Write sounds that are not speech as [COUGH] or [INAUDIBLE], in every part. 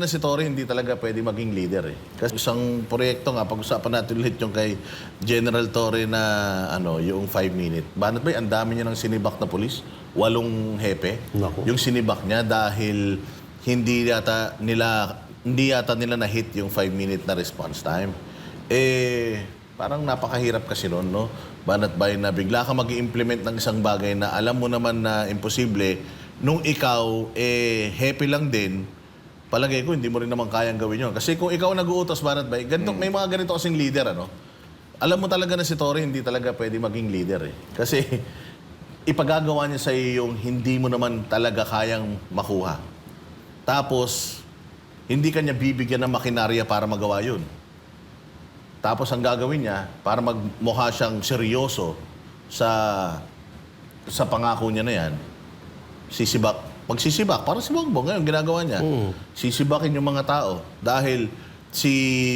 na si Torre hindi talaga pwede maging leader eh. Kasi isang proyekto nga, pag-usapan natin ulit yung kay General Torre na ano, yung 5 minute. Banat ba ang dami niya ng sinibak na pulis? Walong hepe. Naku. Yung sinibak niya dahil hindi yata nila hindi yata nila na-hit yung 5 minute na response time. Eh, parang napakahirap kasi noon, no? Banat ba na bigla ka mag implement ng isang bagay na alam mo naman na imposible, nung ikaw, eh, happy lang din, palagay ko, hindi mo rin naman kayang gawin yun. Kasi kung ikaw nag-uutos, Banat Bay, ganito, may mga ganito kasing leader, ano? Alam mo talaga na si Torre, hindi talaga pwede maging leader, eh. Kasi, [LAUGHS] ipagagawa niya sa iyo yung hindi mo naman talaga kayang makuha. Tapos, hindi ka niya bibigyan ng makinarya para magawa yun. Tapos ang gagawin niya, para magmukha siyang seryoso sa sa pangako niya na yan, sisibak. Magsisibak. Para si Bongbong, ngayon ginagawa niya. Sisibakin yung mga tao. Dahil si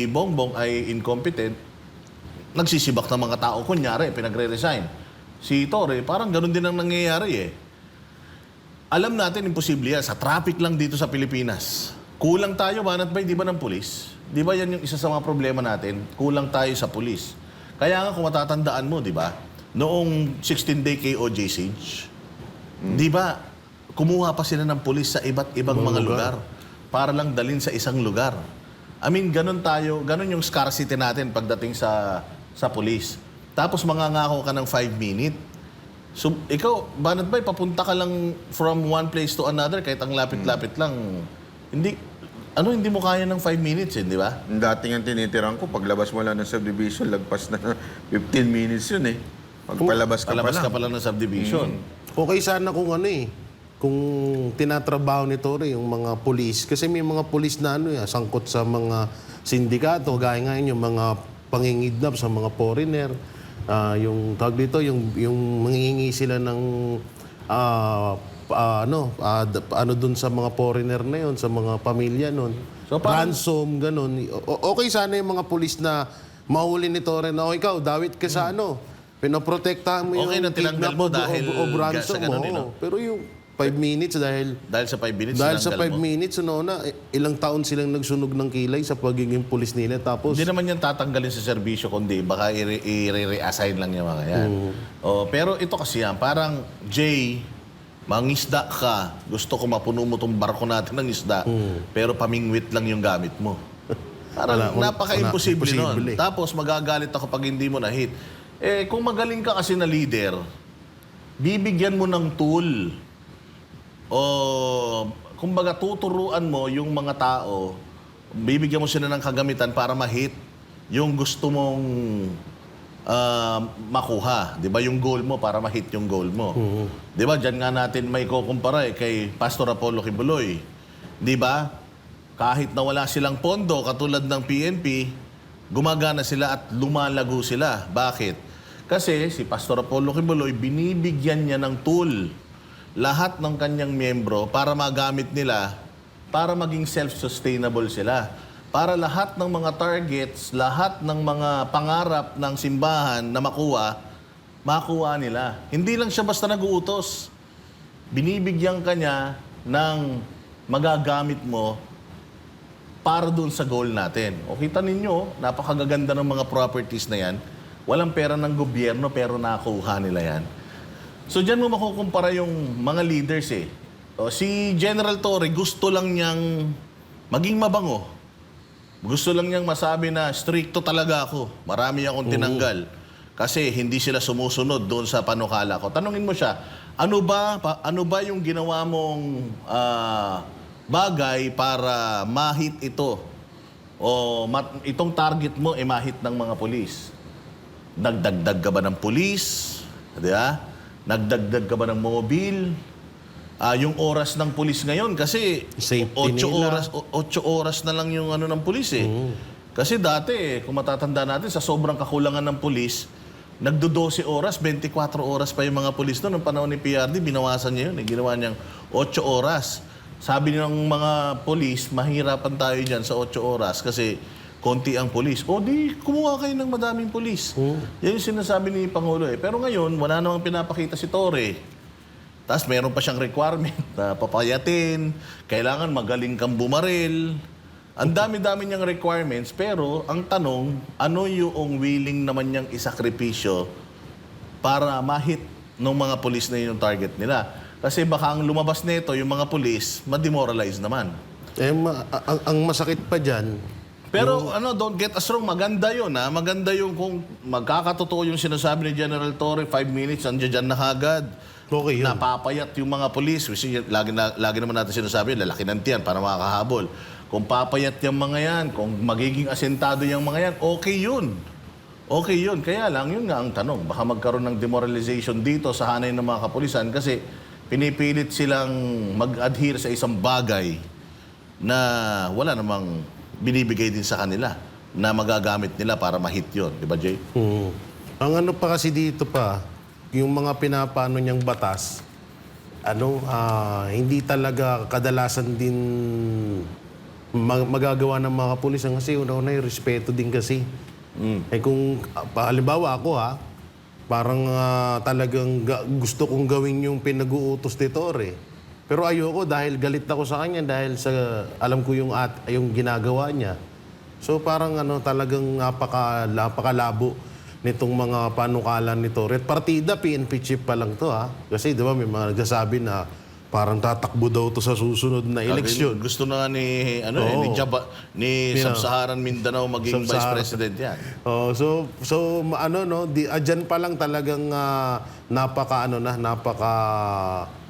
Bongbong ay incompetent, nagsisibak ng mga tao. Kunyari, pinagre-resign. Si Torre, parang ganun din ang nangyayari eh. Alam natin, imposible yan. Sa traffic lang dito sa Pilipinas. Kulang tayo, banat ba, di ba ng pulis? Di ba yan yung isa sa mga problema natin? Kulang tayo sa pulis. Kaya nga kung matatandaan mo, di ba? Noong 16-day KOJ siege, di ba, kumuha pa sila ng pulis sa iba't ibang mga lugar. para lang dalin sa isang lugar. I mean, ganun tayo, ganun yung scarcity natin pagdating sa sa pulis. Tapos mangangako ka ng 5 minute. So, ikaw, banat ba, papunta ka lang from one place to another, kahit ang lapit-lapit lang, hindi, ano, hindi mo kaya ng 5 minutes, eh, di ba? Dating ang tinitiran ko, paglabas mo lang ng subdivision, lagpas na 15 [LAUGHS] minutes yun eh. Pagpalabas ka pa Palabas lang. ka pa lang ng subdivision. Okay sana kung ano eh, kung tinatrabaho ni Torre yung mga pulis. Kasi may mga pulis na ano eh, sangkot sa mga sindikato, gaya nga yun, yung mga pangingidnap sa mga foreigner. Ah, yung tawag dito, yung, yung mangingi sila ng ah, ah, ano, d- ano dun sa mga foreigner na yun, sa mga pamilya nun. So, parang- Ransom, ganun. O- okay sana yung mga pulis na mahuli ni Torre na, o ikaw, dawit ka sa ano, pinoprotektahan mo yung Okay na tinanggal mo kidnap o- dahil o, o ransom mo. Pero yung 5 minutes dahil Dahil sa 5 minutes, dahil sa 5 tinanggal mo. minutes ano na eh, ilang taon silang nagsunog ng kilay sa pagiging pulis nila tapos Hindi naman yan tatanggalin sa serbisyo, kundi baka i-re-assign lang yung mga yan. Oh, pero ito kasi yan, parang, Jay, mangisda ka, gusto ko mapuno mo tong barko natin ng isda, pero pamingwit lang yung gamit mo. Parang napaka-imposible nun. imposible. Tapos magagalit ako pag hindi mo na-hit. Eh, kung magaling ka kasi na leader, bibigyan mo ng tool o kumbaga tuturuan mo yung mga tao, bibigyan mo sila ng kagamitan para ma-hit yung gusto mong ah, makuha. Di ba yung goal mo para ma-hit yung goal mo. Di ba? Diyan nga natin may kukumpara eh, kay Pastor Apollo Kibuloy. Di ba? Kahit na wala silang pondo, katulad ng PNP, gumagana sila at lumalago sila. Bakit? Kasi si Pastor Apollo Kibuloy, binibigyan niya ng tool lahat ng kanyang miyembro para magamit nila para maging self-sustainable sila. Para lahat ng mga targets, lahat ng mga pangarap ng simbahan na makuha, makuha nila. Hindi lang siya basta nag-uutos. Binibigyan ka niya ng magagamit mo para doon sa goal natin. O kita ninyo, napakagaganda ng mga properties na yan. Walang pera ng gobyerno pero nakuha nila yan. So diyan mo makukumpara yung mga leaders eh. O, si General Torre gusto lang niyang maging mabango. Gusto lang niyang masabi na stricto talaga ako. Marami akong tinanggal. Kasi hindi sila sumusunod doon sa panukala ko. Tanungin mo siya, ano ba pa- ano ba yung ginawa mong ah, bagay para mahit ito? O mat- itong target mo ay mahit ng mga pulis? Nagdagdag ka ba ng pulis? Di ba? Nagdagdag ka ba ng mobile? Ah, yung oras ng pulis ngayon kasi Safety 8 nila. oras 8 oras na lang yung ano ng pulis eh. Kasi dati eh, kung matatanda natin sa sobrang kakulangan ng pulis, nagdo 12 oras, 24 oras pa yung mga pulis noon. Noong panahon ni PRD, binawasan niya yun. Eh. Ginawa niyang 8 oras. Sabi ng mga pulis, mahirapan tayo dyan sa 8 oras kasi konti ang pulis. O di, kumuha kayo ng madaming pulis. Yan yung sinasabi ni Pangulo eh. Pero ngayon, wala namang pinapakita si Torre Tapos meron pa siyang requirement [LAUGHS] na papayatin, kailangan magaling kang bumaril. Ang dami-dami niyang requirements, pero ang tanong, ano yung willing naman niyang isakripisyo para mahit ng mga pulis na yun yung target nila. Kasi baka ang lumabas nito, yung mga pulis, ma-demoralize naman. Eh, ma- ang, ang masakit pa dyan, Pero ano, don't get us wrong, maganda yun ha. Maganda yung kung magkakatotoo yung sinasabi ni General Torre, five minutes, andiyan dyan na agad. okay yun. Napapayat yung mga polis. Kasi lagi, na, lagi naman natin sinasabi, lalaki ng tiyan para makakahabol. Kung papayat yung mga yan, kung magiging asentado yung mga yan, okay yun. Okay yun. Kaya lang, yun nga ang tanong. Baka magkaroon ng demoralization dito sa hanay ng mga kapulisan kasi pinipilit silang mag-adhere sa isang bagay na wala namang binibigay din sa kanila na magagamit nila para ma-hit yun. Di ba, Jay? Hmm. Ang ano pa kasi dito pa, yung mga pinapano niyang batas, ano, ah, hindi talaga kadalasan din mag- magagawa ng mga kapulisan kasi una-una yung respeto din kasi. Eh kung, ah, pa- halimbawa ako ha, parang ah, talagang ga- gusto kong gawin yung pinag-uutos ni Torre. Pero ayoko dahil galit ako sa kanya dahil sa alam ko yung at yung ginagawa niya. So parang ano talagang napaka napakalabo nitong mga panukalan ni Torre. Partida PNP chief pa lang to ha. Kasi 'di ba may mga nagsasabi na parang tatakbo daw to sa susunod na eleksyon. Gusto na nga ni, ano, eh, ni. Jaba, ni Sub-Saharan Mindanao maging Vice Sub-Saharan. President yan. Oh, so so ma- ano no, di adyan pa lang talagang ah, napaka ano na, napaka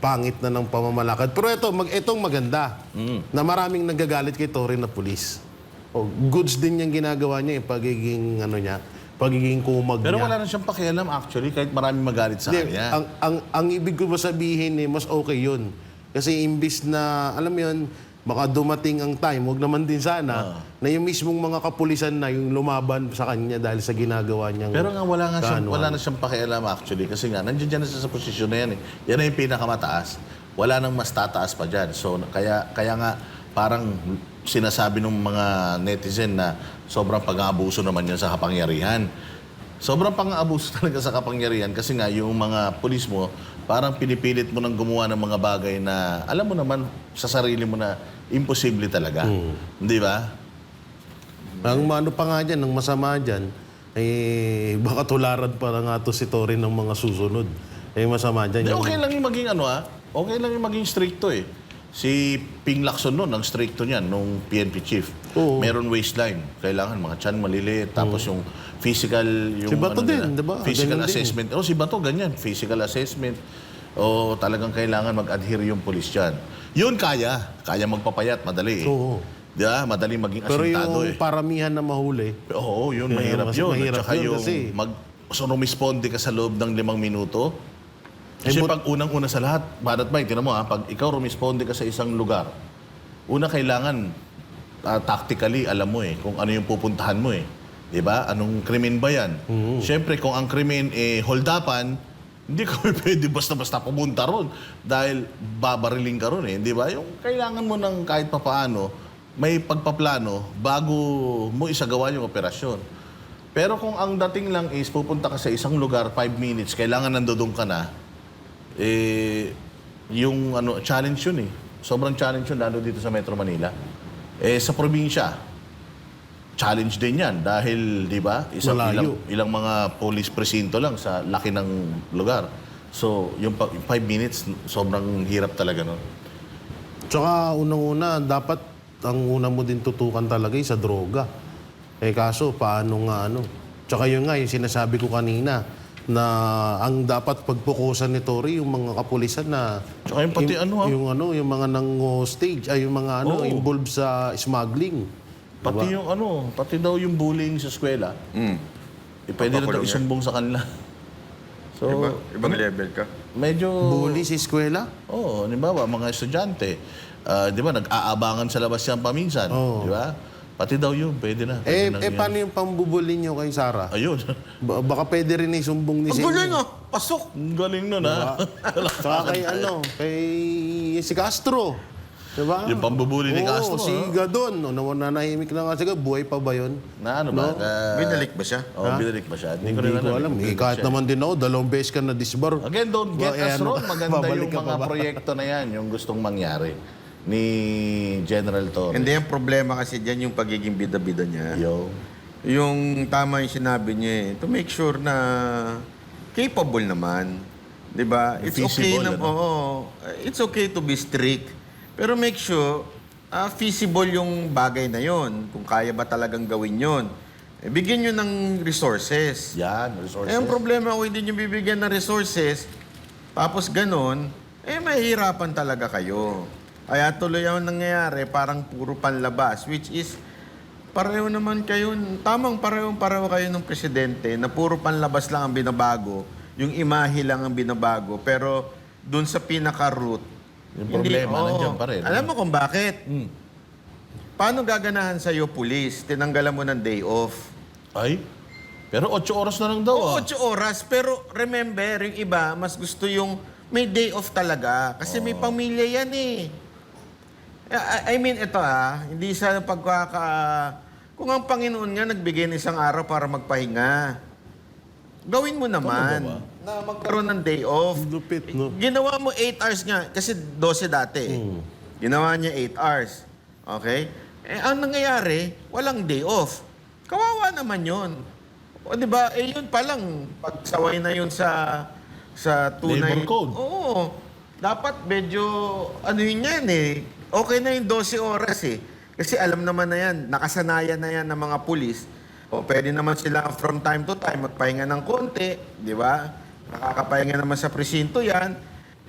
pangit na ng pamamalakad. Pero ito, mag itong maganda. Na maraming nagagalit kay Torre na pulis. Oh, goods din yung ginagawa niya, yung pagiging ano niya, pagiging kumag Pero niya. wala na siyang pakialam actually kahit maraming magalit sa Hindi, kanya. ang, ang, ang ibig ko sabihin eh, mas okay yun. Kasi imbis na, alam mo yun, baka dumating ang time, wag naman din Ah. sana, na yung mismong mga kapulisan na yung lumaban sa kanya dahil sa ginagawa niyang... Pero nga wala nga siyang, wala na siyang pakialam actually kasi nga nandiyan dyan na siya sa posisyon na yan eh. Yan na yung pinakamataas. Wala nang mas tataas pa dyan. So kaya kaya nga parang sinasabi ng mga netizen na sobrang pang-aabuso naman yan sa kapangyarihan. Sobrang pang-aabuso [LAUGHS] talaga sa kapangyarihan kasi nga yung mga pulis mo parang pinipilit mo nang gumawa ng mga bagay na alam mo naman sa sarili mo na imposible talaga. Di ba? Ang ano pa nga dyan, ang masama dyan, eh, baka tularan pa na nga to si Torre ng mga susunod. Eh, masama dyan. Yung- okay lang yung maging ano ah. Okay lang yung maging stricto eh. Si Ping Lacson noon, ang stricto niyan, nung PNP chief. Oo. Meron waistline. Kailangan mga chan maliliit. Tapos yung physical... Yung Si Bato ano din, nila, di ba? Physical Ganun din. assessment. Oh, si Bato, ganyan. Physical assessment. O talagang kailangan mag-adhere yung polis dyan. Yun kaya. Kaya magpapayat, madali eh. Oo. Di ba? Madali maging Pero asintado yung eh. paramihan na mahuli, Oo, yun, Yeah, mahirap mas yun. mahirap At saka yun yung kasi- mag, so, rumisponde ka sa loob ng limang minuto. Kasi Eh, but- pag unang-una sa lahat, Badat Mike, tinan mo ha, pag ikaw rumisponde ka sa isang lugar, una kailangan ah, tactically alam mo eh kung ano yung pupuntahan mo eh. 'Di ba? Anong krimen ba 'yan? Mm-hmm. Siyempre kung ang krimen eh holdapan, hindi ka [LAUGHS] pwede basta-basta pumunta ron dahil babariling ka ron eh, 'di ba? Yung kailangan mo ng kahit papaano may pagpaplano bago mo isagawa yung operasyon. Pero kung ang dating lang is pupunta ka sa isang lugar, 5 minutes, kailangan nandoon ka na, eh, yung ano, challenge yun eh. Sobrang challenge yun, lalo dito sa Metro Manila. Eh, sa probinsya, challenge din yan. Dahil, di ba, isang Malayo. ilang, ilang mga police presinto lang sa laki ng lugar. So, yung 5 minutes, sobrang hirap talaga nun. Tsaka unang-una, dapat ang una mo din tutukan talaga yung sa droga. Eh kaso, paano nga ano? Tsaka yun nga, yung sinasabi ko kanina, na ang dapat pagpukusan ni Tori, yung mga kapulisan na... Tsaka yung pati ano, ha? Yung ano, yung mga nang stage, ay yung mga ano, Oo. involved sa smuggling. Pati yung ano, pati daw yung bullying sa eskwela, Mm. eh, pwede na daw Papakulong yan. isumbong sa kanila. [LAUGHS] So, Iba, ibang level ka. medyo... Bully sa eskwela? Oo, halimbawa, mga estudyante, ah, di ba, nag-aabangan sa labas yan paminsan. Di ba? Pati daw yun, pwede na. Eh, Pwede eh yan. paano yung pambubuli niyo kay Sarah? Ayun. Ba- baka pwede rin isumbong ni Ang Senyo. galing ah! Pasok! Ang galing nun, ha? Saka kay [LAUGHS] ano, kay si Castro. Diba? Yung pambubuli ni Oo, Castro. si ah. Gadon, no, nanahimik na nga siya, buhay pa ba yun? Na ano ba? Na, Binalik ba siya? Oh, binalik ba siya? Hindi ko Hindi rin ko alam. Eh, kahit naman din ako, dalawang beses ka na disbar. Again, don't get Well, eh, us ano, wrong. Maganda [LAUGHS] babalik yung ka mga ba? proyekto na yan, yung gustong mangyari ni General Torres. Hindi, ang problema kasi dyan yung pagiging bida-bida niya. Yo. Yung tama yung sinabi niya eh, to make sure na capable naman. 'Di ba? It's okay Feasible, na ano? oo. It's okay to be strict. Pero make sure ah, feasible yung bagay na yon. Kung kaya ba talagang gawin yon. Eh, bigyan nyo ng resources. Yan, resources. Eh, ang problema kung hindi nyo bibigyan ng resources, tapos ganun, eh, mahihirapan talaga kayo. Kaya tuloy ang nangyayari, parang puro panlabas, which is, pareho naman kayo, tamang pareho-pareho kayo ng presidente na puro panlabas lang ang binabago, yung imahe lang ang binabago, pero dun sa pinaka-root, Yung problema, nandiyan pa rin. Alam mo kung bakit? Hmm. Paano gaganahan sa'yo, police? Tinanggalan mo ng day off. Ay, pero 8 oras na lang daw Oo, ah. 8 oras. Pero remember, yung iba, mas gusto yung may day off talaga. Kasi may pamilya yan eh. I, I mean, ito ah, hindi sa pagkaka... Kung ang Panginoon nga nagbigay ng isang araw para magpahinga, gawin mo naman ba? na magkaroon ng day off. Lupit, no? Ginawa mo 8 hours nga, kasi 12 dati. eh. Ginawa niya 8 hours. Okay? Eh, ang nangyayari, walang day off. Kawawa naman yon. O, di ba? Eh, yun pa lang. Pagsaway na yun sa sa tunay. Labor code. Oo. Dapat medyo, ano yun yan eh. Okay na yung 12 oras eh. Kasi alam naman na yan, nakasanayan na yan ng mga pulis. O pwede naman sila from time to time magpahinga ng konti, di ba? Nakakapahinga naman sa presinto yan.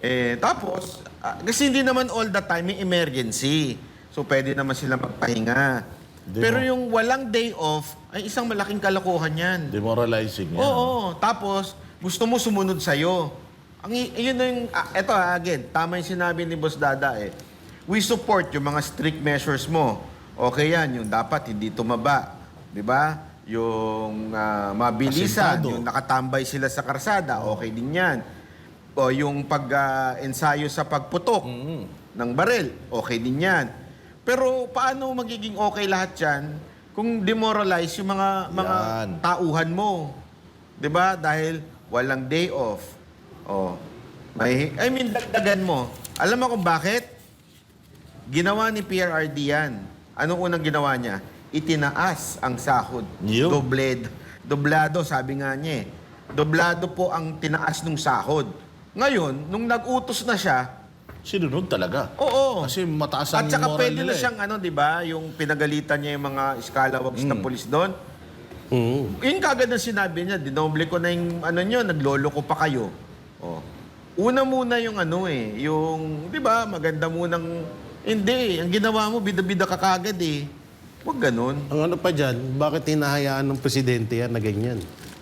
Eh, tapos, ah, kasi hindi naman all the time may emergency. So pwede naman sila magpahinga. Di Pero mo- yung walang day off, ay isang malaking kalokohan yan. Demoralizing yan. Oo, tapos gusto mo sumunod sa'yo. Ang i- yun na yung, ah, eto ha, again, tama yung sinabi ni Boss Dada eh. We support yung mga strict measures mo. Okay yan, yung dapat hindi tumaba. Di ba? Yung ah, mabilisan, Asentado. yung nakatambay sila sa karsada, okay din yan. O yung pag-ensayo sa pagputok ng barel, okay din yan. Pero paano magiging okay lahat yan kung demoralize yung mga mga Yan. tauhan mo. 'Di ba? Dahil walang day off. Oh. May I mean dagdagan mo. Alam mo kung bakit? Ginawa ni PRRD yan. Anong unang ginawa niya? Itinaas ang sahod. Yun. Dobled. Doblado, sabi nga niya eh. Doblado po ang tinaas ng sahod. Ngayon, nung nag-utos na siya, Sinunod talaga. oo. Kasi mataas ang At saka moral pwede nila na eh. siyang ano, di ba? Yung pinagalitan niya yung mga scalawags na polis doon. Mm. Yun kagad ang sinabi niya, dinoble ko na yung ano nyo, naglolo ko pa kayo. Oh. Una muna yung ano eh, yung, di ba, maganda munang, hindi, ang ginawa mo, bida-bida ka kagad eh. Huwag ganun. Ang ano pa dyan, bakit hinahayaan ng presidente yan na ganyan?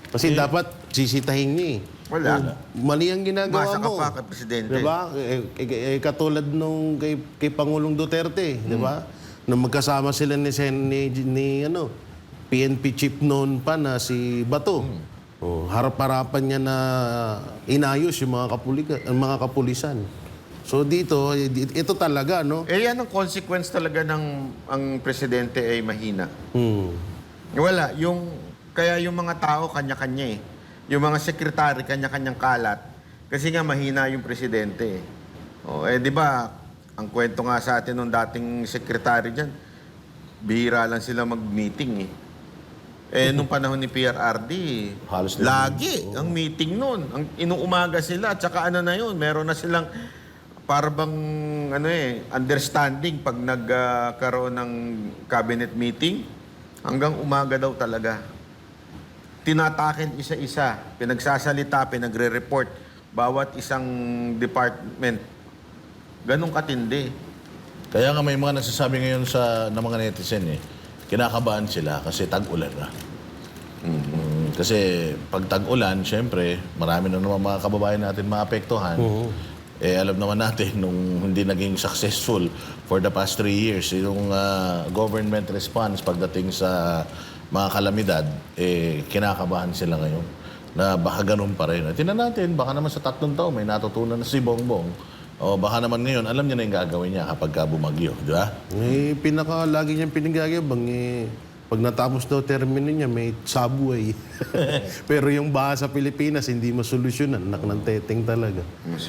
Kasi dapat sisitahin niya eh. Wala. Kung Mali ang ginagawa Masa ka mo. pa kay Presidente. Diba? Eh, eh, eh, katulad nung kay, kay Pangulong Duterte, di ba? Nung magkasama sila ni, Sen, ni, ni ano, PNP chief noon pa na si Bato. Oh, harap-harapan niya na inayos yung mga, kapulika, ang mga kapulisan. So dito, eh, ito talaga, no? Eh yan ang consequence talaga ng ang presidente ay mahina. Hmm. Wala, yung, kaya yung mga tao kanya-kanya eh. Yung mga sekretary kanya-kanyang kalat. Kasi nga mahina yung presidente eh. O, eh di ba, ang kwento nga sa atin nung dating sekretary dyan, bihira lang sila mag-meeting eh. Eh, nung panahon ni PRRD, Halos lagi ang meeting noon. Ang inuumaga sila, at saka ano na yun, meron na silang para bang ano eh, understanding pag nagkaroon ng cabinet meeting, hanggang umaga daw talaga. Tinatakin isa-isa, pinagsasalita, pinagre-report, bawat isang department. Ganong katindi. Kaya nga may mga nagsasabi ngayon sa ng mga netizen eh, kinakabahan sila kasi tag-ulan na. Mm, kasi pag tag-ulan, syempre, marami na naman mga kababayan natin maapektuhan. Eh, alam naman natin, [LAUGHS] nung hindi naging successful for the past three years, yung ah, government response pagdating sa mga kalamidad, eh, kinakabahan sila ngayon na baka ganun pa rin. Tingnan natin, baka naman sa tatlong taon may natutunan na si Bongbong O baka naman ngayon, alam niya na yung gagawin niya kapag ka bumagyo, di ba? Eh, pinaka lagi niyang pinagagabang eh, pag natapos daw termino niya, may subway. [LAUGHS] Pero yung baha sa Pilipinas, hindi masolusyonan. Nak ng teteng talaga.